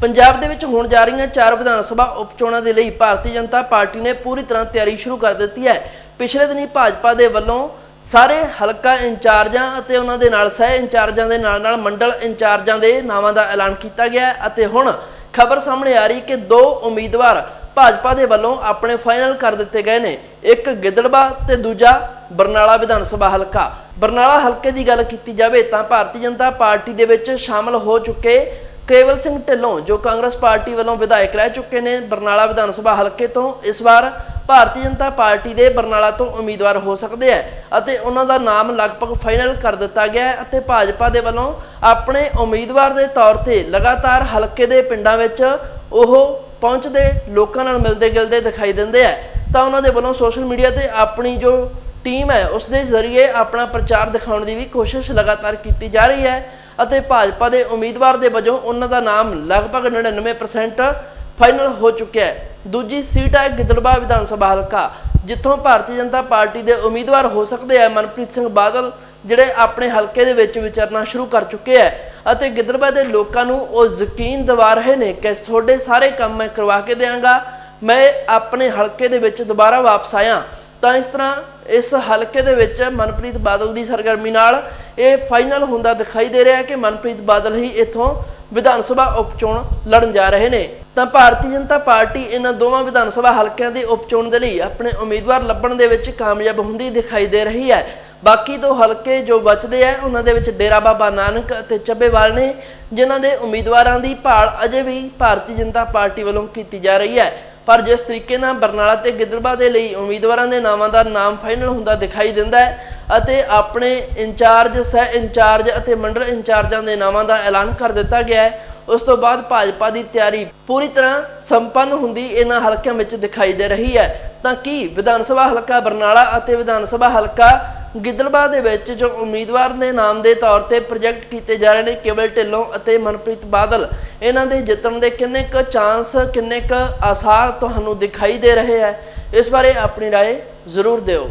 ਪੰਜਾਬ ਦੇ ਵਿੱਚ ਹੋਣ ਜਾ ਰਹੀਆਂ ਚਾਰ ਵਿਧਾਨ ਸਭਾ ਉਪ ਚੋਣਾਂ ਦੇ ਲਈ ਭਾਰਤੀ ਜਨਤਾ ਪਾਰਟੀ ਨੇ ਪੂਰੀ ਤਰ੍ਹਾਂ ਤਿਆਰੀ ਸ਼ੁਰੂ ਕਰ ਦਿੱਤੀ ਹੈ। ਪਿਛਲੇ ਦਿਨੀ ਭਾਜਪਾ ਦੇ ਵੱਲੋਂ ਸਾਰੇ ਹਲਕਾ ਇੰਚਾਰਜਾਂ ਅਤੇ ਉਹਨਾਂ ਦੇ ਨਾਲ ਸਹਿ ਇੰਚਾਰਜਾਂ ਦੇ ਨਾਲ ਨਾਲ ਮੰਡਲ ਇੰਚਾਰਜਾਂ ਦੇ ਨਾਵਾਂ ਦਾ ਐਲਾਨ ਕੀਤਾ ਗਿਆ ਅਤੇ ਹੁਣ ਖਬਰ ਸਾਹਮਣੇ ਆ ਰਹੀ ਕਿ ਦੋ ਉਮੀਦਵਾਰ ਭਾਜਪਾ ਦੇ ਵੱਲੋਂ ਆਪਣੇ ਫਾਈਨਲ ਕਰ ਦਿੱਤੇ ਗਏ ਨੇ। ਇੱਕ ਗਿੱਦੜਬਾ ਤੇ ਦੂਜਾ ਬਰਨਾਲਾ ਵਿਧਾਨ ਸਭਾ ਹਲਕਾ। ਬਰਨਾਲਾ ਹਲਕੇ ਦੀ ਗੱਲ ਕੀਤੀ ਜਾਵੇ ਤਾਂ ਭਾਰਤੀ ਜਨਤਾ ਪਾਰਟੀ ਦੇ ਵਿੱਚ ਸ਼ਾਮਲ ਹੋ ਚੁੱਕੇ ਕੇਵਲ ਸਿੰਘ ਢਿੱਲੋਂ, ਜੋ ਕਾਂਗਰਸ ਪਾਰਟੀ ਵੱਲੋਂ ਵਿਧਾਇਕ ਰਹਿ ਚੁੱਕੇ ਨੇ, ਬਰਨਾਲਾ ਵਿਧਾਨ ਸਭਾ ਹਲਕੇ ਤੋਂ ਇਸ ਵਾਰ ਭਾਰਤੀ ਜਨਤਾ ਪਾਰਟੀ ਦੇ ਬਰਨਾਲਾ ਤੋਂ ਉਮੀਦਵਾਰ ਹੋ ਸਕਦੇ ਹੈ ਅਤੇ ਉਹਨਾਂ ਦਾ ਨਾਮ ਲਗਭਗ ਫਾਈਨਲ ਕਰ ਦਿੱਤਾ ਗਿਆ ਹੈ ਅਤੇ ਭਾਜਪਾ ਦੇ ਵੱਲੋਂ ਆਪਣੇ ਉਮੀਦਵਾਰ ਦੇ ਤੌਰ ਤੇ ਲਗਾਤਾਰ ਹਲਕੇ ਦੇ ਪਿੰਡਾਂ ਵਿੱਚ ਉਹ ਪਹੁੰਚਦੇ, ਲੋਕਾਂ ਨਾਲ ਮਿਲਦੇ ਗਿਲਦੇ ਦਿਖਾਈ ਦਿੰਦੇ ਆ ਤਾਂ ਉਹਨਾਂ ਦੇ ਵੱਲੋਂ ਸੋਸ਼ਲ ਮੀਡੀਆ ਤੇ ਆਪਣੀ ਜੋ ਟੀਮ ਹੈ, ਉਸ ਦੇ ਜ਼ਰੀਏ ਆਪਣਾ ਪ੍ਰਚਾਰ ਦਿਖਾਉਣ ਦੀ ਵੀ ਕੋਸ਼ਿਸ਼ ਲਗਾਤਾਰ ਕੀਤੀ ਜਾ ਰਹੀ ਹੈ। ਅਤੇ ਭਾਜਪਾ ਦੇ ਉਮੀਦਵਾਰ ਦੇ ਵਜੋਂ ਉਹਨਾਂ ਦਾ ਨਾਮ ਲਗਭਗ 99% ਫਾਈਨਲ ਹੋ ਚੁੱਕਿਆ ਹੈ। ਦੂਜੀ ਸੀਟ ਹੈ ਗਿੱਦੜਬਾ ਵਿਧਾਨ ਸਭਾ ਹਲਕਾ, ਜਿੱਥੋਂ ਭਾਰਤੀ ਜਨਤਾ ਪਾਰਟੀ ਦੇ ਉਮੀਦਵਾਰ ਹੋ ਸਕਦੇ ਆ ਮਨਪ੍ਰੀਤ ਸਿੰਘ ਬਾਦਲ, ਜਿਹੜੇ ਆਪਣੇ ਹਲਕੇ ਦੇ ਵਿੱਚ ਵਿਚਰਨਾ ਸ਼ੁਰੂ ਕਰ ਚੁੱਕੇ ਹੈ। ਅਤੇ ਗਿੱਦੜਬਾਹ ਦੇ ਲੋਕਾਂ ਨੂੰ ਉਹ ਯਕੀਨ ਦਿਵਾ ਰਹੇ ਨੇ ਕਿ ਤੁਹਾਡੇ ਸਾਰੇ ਕੰਮ ਮੈਂ ਕਰਵਾ ਕੇ ਦਿਆਂਗਾ, ਮੈਂ ਆਪਣੇ ਹਲਕੇ ਦੇ ਵਿੱਚ ਦੁਬਾਰਾ ਵਾਪਸ ਆਇਆ। ਤਾਂ ਇਸ ਤਰ੍ਹਾਂ ਇਸ ਹਲਕੇ ਦੇ ਵਿੱਚ ਮਨਪ੍ਰੀਤ ਬਾਦਲ ਦੀ ਸਰਗਰਮੀ ਨਾਲ ਇਹ ਫਾਈਨਲ ਹੁੰਦਾ ਦਿਖਾਈ ਦੇ ਰਿਹਾ ਹੈ ਕਿ ਮਨਪ੍ਰੀਤ ਬਾਦਲ ਹੀ ਇੱਥੋਂ ਵਿਧਾਨ ਸਭਾ ਉਪਚੋਣ ਲੜਨ ਜਾ ਰਹੇ ਨੇ। ਤਾਂ ਭਾਰਤੀ ਜਨਤਾ ਪਾਰਟੀ ਇਹਨਾਂ ਦੋਵਾਂ ਵਿਧਾਨ ਸਭਾ ਹਲਕਿਆਂ ਦੀ ਉਪਚੋਣ ਦੇ ਲਈ ਆਪਣੇ ਉਮੀਦਵਾਰ ਲੱਭਣ ਦੇ ਵਿੱਚ ਕਾਮਯਾਬ ਹੁੰਦੀ ਦਿਖਾਈ ਦੇ ਰਹੀ ਹੈ। ਬਾਕੀ ਦੋ ਹਲਕੇ ਜੋ ਬਚਦੇ ਆ, ਉਹਨਾਂ ਦੇ ਵਿੱਚ ਡੇਰਾ ਬਾਬਾ ਨਾਨਕ ਅਤੇ ਚੱਬੇਵਾਲ ਨੇ, ਜਿਨ੍ਹਾਂ ਦੇ ਉਮੀਦਵਾਰਾਂ ਦੀ ਭਾਲ ਅਜੇ ਵੀ ਭਾਰਤੀ ਜਨਤਾ ਪਾਰਟੀ ਵੱਲੋਂ ਕੀਤੀ ਜਾ ਰਹੀ ਹੈ। ਪਰ ਜਿਸ ਤਰੀਕੇ ਨਾਲ ਬਰਨਾਲਾ ਤੇ ਗਿੱਦੜਬਾ ਦੇ ਲਈ ਉਮੀਦਵਾਰਾਂ ਦੇ ਨਾਵਾਂ ਦਾ ਨਾਮ ਫਾਈਨਲ ਹੁੰਦਾ ਦਿਖਾਈ ਦਿੰਦਾ ਹੈ ਅਤੇ ਆਪਣੇ ਇੰਚਾਰਜ ਸਹਿ ਇੰਚਾਰਜ ਅਤੇ ਮੰਡਲ ਇੰਚਾਰਜਾਂ ਦੇ ਨਾਵਾਂ ਦਾ ਐਲਾਨ ਕਰ ਦਿੱਤਾ ਗਿਆ ਹੈ ਉਸ ਤੋਂ ਬਾਅਦ ਭਾਜਪਾ ਦੀ ਤਿਆਰੀ ਪੂਰੀ ਤਰ੍ਹਾਂ ਸੰਪੰਨ ਹੁੰਦੀ ਇਹਨਾਂ ਹਲਕਿਆਂ ਵਿੱਚ ਦਿਖਾਈ ਦੇ ਰਹੀ ਹੈ ਤਾਂ ਕੀ ਵਿਧਾਨ ਸਭਾ ਹਲਕਾ ਬਰਨਾਲਾ ਅਤੇ ਵਿਧਾਨ ਸਭਾ ਹਲਕਾ ਗਿੱਦੜਬਾਹ ਦੇ ਵਿੱਚ ਜੋ ਉਮੀਦਵਾਰ ਦੇ ਨਾਮ ਦੇ ਤੌਰ ਤੇ ਪ੍ਰੋਜੈਕਟ ਕੀਤੇ ਜਾ ਰਹੇ ਨੇ ਕੇਵਲ ਢਿੱਲੋਂ ਅਤੇ ਮਨਪ੍ਰੀਤ ਬਾਦਲ ਇਹਨਾਂ ਦੇ ਜਿੱਤਣ ਦੇ ਕਿੰਨੇ ਕੁ ਚਾਂਸ ਕਿੰਨੇ ਕੁ ਆਸਾਰ ਤੁਹਾਨੂੰ ਦਿਖਾਈ ਦੇ ਰਹੇ ਹੈ ਇਸ ਬਾਰੇ ਆਪਣੀ رائے ਜ਼ਰੂਰ ਦਿਓ